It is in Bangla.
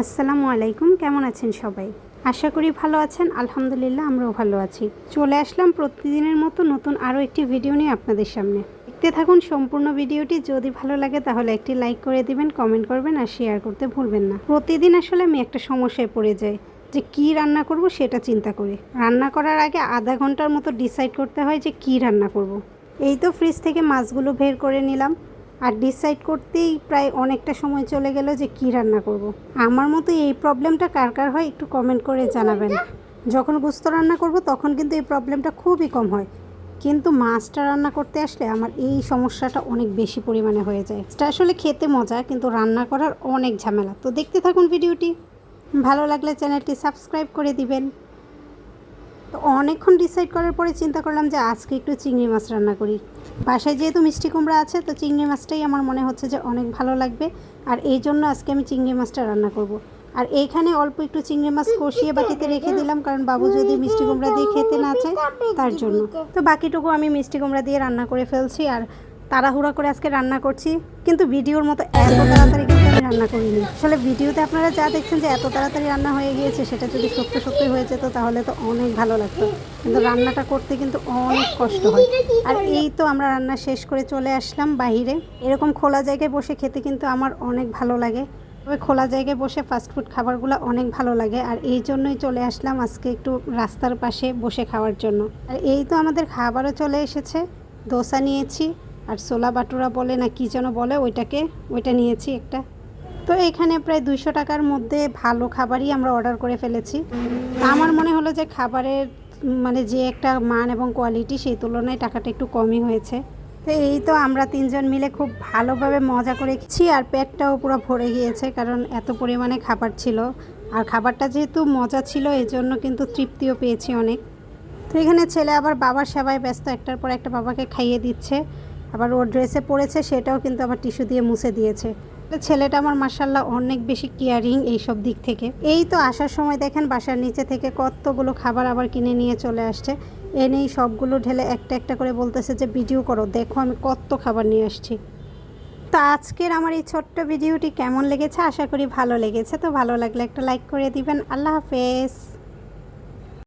আসসালামু আলাইকুম, কেমন আছেন সবাই? আশা করি ভালো আছেন, আলহামদুলিল্লাহ আমরাও ভালো আছি। চলে আসলাম প্রতিদিনের মতো নতুন আরও একটি ভিডিও নিয়ে আপনাদের সামনে। দেখতে থাকুন সম্পূর্ণ ভিডিওটি, যদি ভালো লাগে তাহলে একটি লাইক করে দিবেন, কমেন্ট করবেন আর শেয়ার করতে ভুলবেন না। প্রতিদিন আসলে আমি একটা সমস্যায় পড়ে যাই, যে কি রান্না করব সেটা চিন্তা করি। রান্না করার আগে আধা ঘণ্টার মতো ডিসাইড করতে হয় যে কি রান্না করব। এই তো ফ্রিজ থেকে মাছগুলো বের করে নিলাম। আর ডিসাইড করতেই প্রায় অনেকটা সময় চলে গেল যে কি রান্না করব। আমার মতো এই প্রবলেমটা কার কার হয় একটু কমেন্ট করে জানাবেন। যখন গুস্ত রান্না করব, তখন কিন্তু এই প্রবলেমটা খুবই কম হয়। কিন্তু মাছটা রান্না করতে আসলে আমার এই সমস্যাটা অনেক বেশি পরিমাণে হয়ে যায়। এটা আসলে খেতে মজা, কিন্তু রান্না করার অনেক ঝামেলা। তো দেখতে থাকুন ভিডিওটি। ভালো লাগলে চ্যানেলটি সাবস্ক্রাইব করে দিবেন। তো অনেকক্ষণ ডিসাইড করার পরে চিন্তা করলাম যে আজকে একটু চিংড়ি মাছ রান্না করি। বাসায় যেহেতু মিষ্টি কুমড়া আছে, তো চিংড়ি মাছটাই আমার মনে হচ্ছে যে অনেক ভালো লাগবে। আর এই জন্য আজকে আমি চিংড়ি মাছটা রান্না করব। আর এইখানে অল্প একটু চিংড়ি মাছ কষিয়ে বাটিতে রেখে দিলাম, কারণ বাবু যদি মিষ্টি কুমড়া দিয়ে খেতে না চায়, তার জন্য। তো বাকিটুকু আমি মিষ্টি কুমড়া দিয়ে রান্না করে ফেলছি। আর তাড়াহুড়া করে আজকে রান্না করছি, কিন্তু ভিডিওর মতো এত তাড়াতাড়ি কিন্তু আমি রান্না করিনি। আসলে ভিডিওতে আপনারা যা দেখছেন যে এত তাড়াতাড়ি রান্না হয়ে গিয়েছে, সেটা যদি সত্য সত্যি হয়ে যেত, তাহলে তো অনেক ভালো লাগতো। কিন্তু রান্নাটা করতে কিন্তু অনেক কষ্ট হয়। আর এই তো আমরা রান্না শেষ করে চলে আসলাম বাইরে এরকম খোলা জায়গায় বসে খেতে কিন্তু আমার অনেক ভালো লাগে। তবে খোলা জায়গায় বসে ফাস্টফুড খাবারগুলো অনেক ভালো লাগে। আর এই জন্যই চলে আসলাম আজকে একটু রাস্তার পাশে বসে খাওয়ার জন্য। আর এই তো আমাদের খাবারও চলে এসেছে। দোসা নিয়েছি। আর ছোলা বাটুরা বলে না কী যেন বলে, ওইটাকে, ওইটা নিয়েছি একটা। তো এখানে প্রায় দুইশো টাকার মধ্যে ভালো খাবারই আমরা অর্ডার করে ফেলেছি। তা আমার মনে হলো যে খাবারের মানে যে একটা মান এবং কোয়ালিটি সেই তুলনায় টাকাটা একটু কমই হয়েছে। তো এই তো আমরা তিনজন মিলে খুব ভালোভাবে মজা করে খেয়েছি আর পেটটাও পুরো ভরে গিয়েছে, কারণ এত পরিমাণে খাবার ছিল। আর খাবারটা যেহেতু মজা ছিল এই জন্য কিন্তু তৃপ্তিও পেয়েছি অনেক। তো এখানে ছেলে আবার বাবার সেবায় ব্যস্ত, একটার পর একটা বাবাকে খাইয়ে দিচ্ছে। আবার ওর ড্রেসে পড়েছে, সেটাও কিন্তু আবার টিস্যু দিয়ে মুছে দিয়েছে। ছেলেটা আমার মার্শাল্লাহ অনেক বেশি কেয়ারিং এইসব দিক থেকে। এই তো আসার সময় দেখেন বাসার নিচে থেকে কতগুলো খাবার আবার কিনে নিয়ে চলে আসছে। এনেই সবগুলো ঢেলে একটা একটা করে বলতেছে যে, ভিডিও করো, দেখো আমি কত খাবার নিয়ে আসছি। তো আজকের আমার এই ছোট্ট ভিডিওটি কেমন লেগেছে? আশা করি ভালো লেগেছে। তো ভালো লাগলে একটা লাইক করে দিবেন। আল্লাহ হাফেজ।